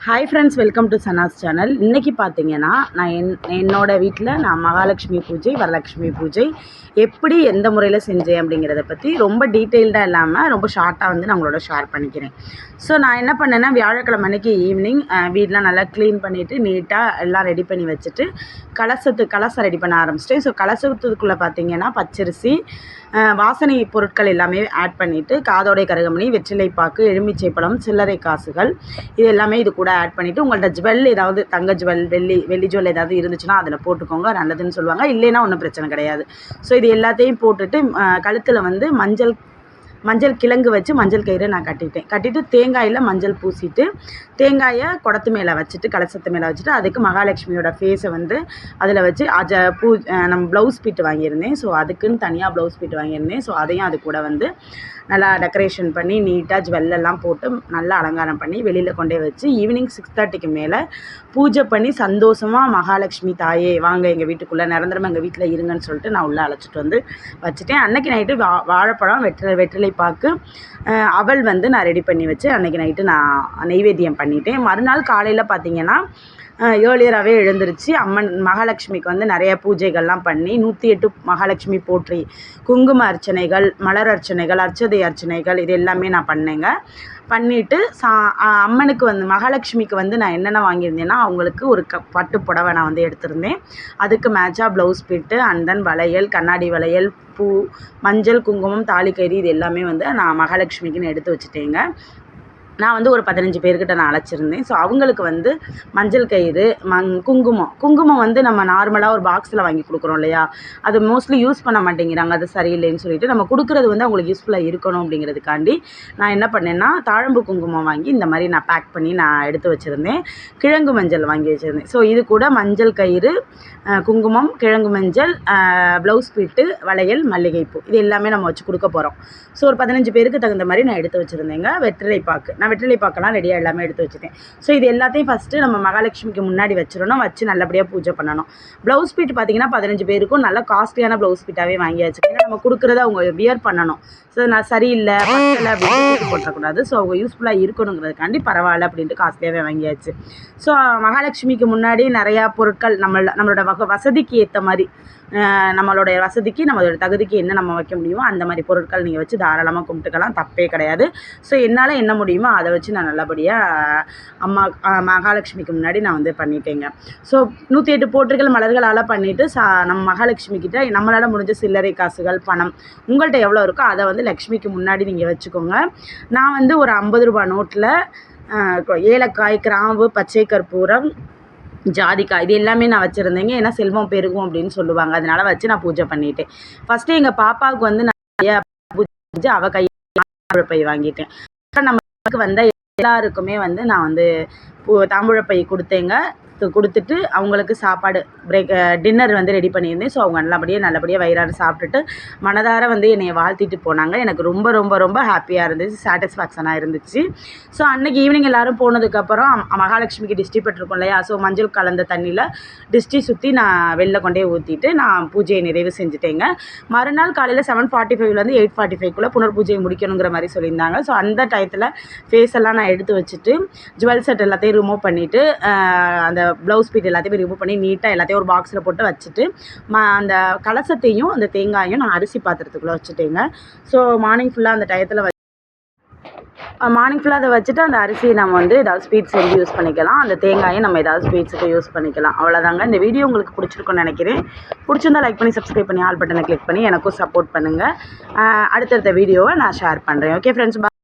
Hi friends welcome to Sana's channel இன்றைக்கி பார்த்தீங்கன்னா நான் என் என்னோடய வீட்டில் நான் மகாலட்சுமி பூஜை வரலட்சுமி பூஜை எப்படி எந்த முறையில் செஞ்சேன் அப்படிங்கிறத பற்றி ரொம்ப டீட்டெயில்டாக இல்லாமல் ரொம்ப ஷார்ட்டாக வந்து நான் உங்களோட ஷேர் பண்ணிக்கிறேன். ஸோ நான் என்ன பண்ணேன்னா வியாழக்கிழமை அன்றைக்கி ஈவினிங் வீடெலாம் நல்லா க்ளீன் பண்ணிவிட்டு நீட்டாக எல்லாம் ரெடி பண்ணி வச்சுட்டு கலசத்து கலசம் ரெடி பண்ண ஆரம்பிச்சிட்டேன். ஸோ கலசத்துக்குள்ளே பார்த்தீங்கன்னா பச்சரிசி வாசனை பொருட்கள் எல்லாமே ஆட் பண்ணிவிட்டு காதோடை கருகமணி வெற்றிலைப்பாக்கு எலுமிச்சை பழம் சில்லறை காசுகள் இது எல்லாமே இது கூட ஆட் பண்ணிவிட்டு உங்கள்ட்ட ஜுவல் ஏதாவது தங்க ஜுவல் வெள்ளி வெள்ளி ஜுவல் ஏதாவது இருந்துச்சுன்னா அதில் போட்டுக்கோங்க நல்லதுன்னு சொல்லுவாங்க. இல்லைன்னா ஒன்றும் பிரச்சனை கிடையாது. ஸோ இது எல்லாத்தையும் போட்டுட்டு கழுத்தில் வந்து மஞ்சள் மஞ்சள் கிழங்கு வச்சு மஞ்சள் கயிறு நான் கட்டிட்டேன். கட்டிட்டு தேங்காயில் மஞ்சள் பூசிட்டு தேங்காயை குடத்து மேலே வச்சுட்டு கலசத்து மேலே வச்சுட்டு அதுக்கு மகாலட்சுமியோட ஃபேஸை வந்து அதில் வச்சு அஜ பூ நம்ம ப்ளவுஸ் பீட் வாங்கியிருந்தேன். ஸோ அதுக்குன்னு தனியாக ப்ளவுஸ் பீட் வாங்கியிருந்தேன். ஸோ அதையும் அது கூட வந்து நல்லா டெக்கரேஷன் பண்ணி நீட்டாக ஜுவல்லெல்லாம் போட்டு நல்லா அலங்காரம் பண்ணி வெளியில் கொண்டே வச்சு ஈவினிங் சிக்ஸ் தேர்ட்டிக்கு மேலே பூஜை பண்ணி சந்தோஷமாக மகாலட்சுமி தாயே வாங்க எங்கள் வீட்டுக்குள்ளே நிரந்தரமாக எங்கள் வீட்டில் இருங்கன்னு சொல்லிட்டு நான் உள்ளே அழைச்சிட்டு வந்து வச்சுட்டேன். அன்னைக்கு நைட்டு வா வாழைப்பழம் வெற்றிலை வெற்றிலை பாக்கு. அவள் அவல் வந்து நான் ரெடி பண்ணி வச்சு அன்னைக்கு நைட்டு நான் நெய்வேத்தியம் பண்ணிட்டேன். மறுநாள் காலையில் பார்த்தீங்கன்னா ஏர்லியராகவே எழுந்திருச்சு. அம்மன் மகாலட்சுமிக்கு வந்து நிறைய பூஜைகள்லாம் பண்ணி நூற்றி எட்டு மகாலட்சுமி போற்றி குங்கும அர்ச்சனைகள் மலர் அர்ச்சனைகள் அர்ச்சதை அர்ச்சனைகள் இது எல்லாமே நான் பண்ணேங்க. பண்ணிவிட்டு சா அம்மனுக்கு வந்து மகாலட்சுமிக்கு வந்து நான் என்னென்ன வாங்கியிருந்தேன்னா அவங்களுக்கு ஒரு க பட்டு புடவை நான் வந்து எடுத்திருந்தேன். அதுக்கு மேட்சாக ப்ளவுஸ் பிட்டு அண்ட் தென் வளையல் கண்ணாடி வளையல் பூ மஞ்சள் குங்குமம் தாலிக்கயிறு இது எல்லாமே வந்து நான் மகாலட்சுமிக்குன்னு எடுத்து வச்சுட்டேங்க. நான் வந்து ஒரு பதினஞ்சு பேர்கிட்ட நான் அழைச்சிருந்தேன். ஸோ அவங்களுக்கு வந்து மஞ்சள் கயிறு மங் குங்குமம். குங்குமம் வந்து நம்ம நார்மலாக ஒரு பாக்ஸில் வாங்கி கொடுக்குறோம் இல்லையா? அது மோஸ்ட்லி யூஸ் பண்ண மாட்டேங்கிறாங்க. அது சரியில்லைன்னு சொல்லிட்டு நம்ம கொடுக்குறது வந்து அவங்களுக்கு யூஸ்ஃபுல்லாக இருக்கணும் அப்படிங்கிறதுக்காண்டி நான் என்ன பண்ணேன்னா தாழம்பு குங்குமம் வாங்கி இந்த மாதிரி நான் பேக் பண்ணி நான் எடுத்து வச்சுருந்தேன். கிழங்கு மஞ்சள் வாங்கி வச்சுருந்தேன். ஸோ இது கூட மஞ்சள் கயிறு குங்குமம் கிழங்கு மஞ்சள் ப்ளவுஸ் பீட்டு வளையல் மல்லிகைப்பூ. இது எல்லாமே நம்ம வச்சு கொடுக்க போகிறோம் ஸோ ஒரு பதினஞ்சு பேருக்கு தகுந்த மாதிரி நான் எடுத்து வச்சுருந்தேங்க. வெற்றிலை பாக்கு. நான் வெற்றிலை பாக்கெல்லாம் ரெடியாக எல்லாமே எடுத்து வச்சுட்டேன். ஸோ இது எல்லாத்தையும் ஃபஸ்ட்டு நம்ம மகாலட்சுமிக்கு முன்னாடி வச்சிடணும். வச்சு நல்லபடியாக பூஜை பண்ணணும். ப்ளவுஸ் பீட் பார்த்தீங்கன்னா பதினஞ்சு பேருக்கும் நல்ல காஸ்ட்லியான ப்ளவுஸ் பீட்டாகவே வாங்கியாச்சு. ஏன்னா நம்ம கொடுக்குறத அவங்க வியர் பண்ணணும். ஸோ நான் சரியில்லை பத்தலை அப்படின்னு போட்டக்கூடாது. ஸோ அவங்க யூஸ்ஃபுல்லாக இருக்கணுங்கிறதுக்காண்டி பரவாயில்ல அப்படின்ட்டு காஸ்ட்லியாகவே வாங்கியாச்சு. ஸோ மகாலட்சுமிக்கு முன்னாடி நிறையா பொருட்கள் நம்ம நம்மளோட வக வசதிக்கு ஏற்ற மாதிரி நம்மளோட நம்மளுடைய வசதிக்கு நம்மளோட தகுதிக்கு என்ன நம்ம வைக்க முடியுமோ அந்த மாதிரி பொருட்கள் நீங்கள் வச்சு தாராளமாக கும்பிட்டுக்கலாம். தப்பே கிடையாது. ஸோ என்னால் என்ன முடியுமோ அதை வச்சு நான் நல்லபடியாக அம்மா மகாலட்சுமிக்கு முன்னாடி நான் வந்து பண்ணிட்டேங்க. ஸோ நூற்றி எட்டு போற்றுகள் மலர்களால் பண்ணிவிட்டு சா நம்ம மகாலட்சுமி கிட்ட நம்மளால் முடிஞ்ச சில்லறை காசுகள் பணம் உங்கள்கிட்ட எவ்வளோ இருக்கோ அதை வந்து லக்ஷ்மிக்கு முன்னாடி நீங்கள் வச்சுக்கோங்க. நான் வந்து ஒரு ஐம்பது ரூபா நோட்டில் ஏலக்காய் கிராம்பு பச்சை கற்பூரம் ஜாதிக்காய் இது எல்லாமே நான் வச்சுருந்தேங்க. ஏன்னா செல்வம் பெருகும் அப்படின்னு சொல்லுவாங்க. அதனால வச்சு நான் பூஜை பண்ணிட்டேன். ஃபஸ்ட்டு எங்கள் பாப்பாவுக்கு வந்து நான் நிறைய பூஜை அவள் கையை பை வாங்கிட்டேன். நம்ம எனக்கு வந்த எல்லாருக்குமே வந்து நான் வந்து பூ தாம்பூழப்பை கொடுத்தேங்க. கொடுத்துட்டு அவங்களுக்கு சாப்பாடு பிரேக் டின்னர் வந்து ரெடி பண்ணியிருந்தேன். ஸோ அவங்க நல்லபடியாக நல்லபடியாக வயிறார சாப்பிட்டுட்டு மனதார வந்து என்னை வாழ்த்திட்டு போனாங்க. எனக்கு ரொம்ப ரொம்ப ரொம்ப ஹாப்பியாக இருந்துச்சு சாட்டிஸ்ஃபேக்ஷனாக இருந்துச்சு. ஸோ அன்னைக்கு ஈவினிங் எல்லாரும் போனதுக்கப்புறம் மகாலட்சுமிக்கு டிஸ்டி பெற்றிருக்கோம் இல்லையா? ஸோ மஞ்சள் கலந்த தண்ணியில் டிஸ்டி சுற்றி நான் வெளில கொண்டே ஊற்றிட்டு நான் பூஜையை நிறைவு செஞ்சுட்டேங்க. மறுநாள் காலையில் செவன் ஃபார்ட்டி ஃபைவ்லேருந்து எயிட் ஃபார்ட்டி ஃபைவ்க்குள்ளே புனர் பூஜையை முடிக்கணுங்கிற மாதிரி சொல்லியிருந்தாங்க. ஸோ அந்த டயத்தில் ஃபேஸ் எல்லாம் நான் எடுத்து வச்சுட்டு ஜுவல் செட் எல்லாத்தையும் ரிமூவ் பண்ணிவிட்டு அந்த ப்ளவுஸ் பீட் எல்லாத்தையும் ரிமூவ் பண்ணி நீட்டாக எல்லாத்தையும் ஒரு பாக்ஸில் போட்டு வச்சுட்டு ம அந்த கலசத்தையும் அந்த தேங்காயும் நான் அரிசி பாத்திரத்துக்குள்ளே வச்சுட்டேங்க. ஸோ மார்னிங் ஃபுல்லாக அந்த டயத்தில் மார்னிங் ஃபுல்லாக அதை வச்சுட்டு அந்த அரிசியை நம்ம வந்து ஏதாவது ஸ்வீட்ஸ் செஞ்சு யூஸ் பண்ணிக்கலாம். அந்த தேங்காயை நம்ம ஏதாவது ஸ்வீட்ஸுக்கு யூஸ் பண்ணிக்கலாம். அவ்வளோதாங்க இந்த வீடியோ உங்களுக்கு பிடிச்சிருக்குன்னு நினைக்கிறேன். பிடிச்சிருந்தா லைக் பண்ணி சப்ஸ்கிரைப் பண்ணி ஆல் பட்டனை கிளிக் பண்ணி எனக்கும் சப்போர்ட் பண்ணுங்கள் அடுத்தடுத்த வீடியோவை நான் ஷேர் பண்ணுறேன் ஓகே ஃப்ரெண்ட்ஸ்